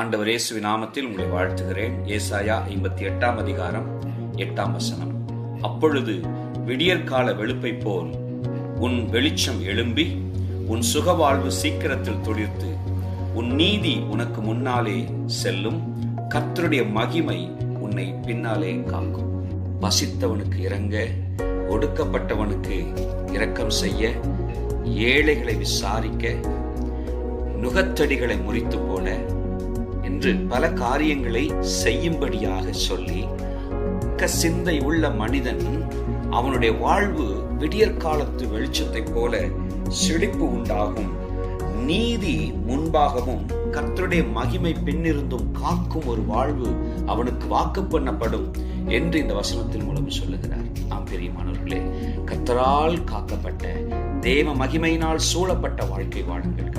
ஆண்டவர் இயேசுவி நாமத்தில் உங்களை வாழ்த்துகிறேன். ஏசாயா ஐம்பத்தி எட்டாம் அதிகாரம் எட்டாம் வசனம். அப்பொழுது விடியற்கால வெளுப்பை போல் உன் வெளிச்சம் எழும்பி உன் சுகவாழ்வு சீக்கிரத்தில் துளிர்த்து உன் நீதி உனக்கு முன்னாலே செல்லும் கத்தருடைய மகிமை உன்னை பின்னாலே காக்கும். பசித்தவனுக்கு இறங்க ஒடுக்கப்பட்டவனுக்கு இரக்கம் செய்ய ஏழைகளை விசாரிக்க நுகத்தடிகளை முறித்து போல என்று பல காரியங்களை செய்யும்படியாக சொல்லி சிந்தை உள்ள மனிதன் அவனுடைய வாழ்வு விடியற்காலத்து வெளிச்சத்தை போல செழிப்பு உண்டாகும். நீதி முன்பாகவும் கர்த்தருடைய மகிமை பின்னிருந்தும் காக்கும் ஒரு வாழ்வு அவனுக்கு வாக்கு பண்ணப்படும் என்று இந்த வசனத்தின் மூலம் சொல்லுகிறார். நாம் பெரியமானவர்களே கர்த்தரால் காக்கப்பட்ட தேவ மகிமையினால் சூழப்பட்ட வாழ்க்கை வாழுங்கள்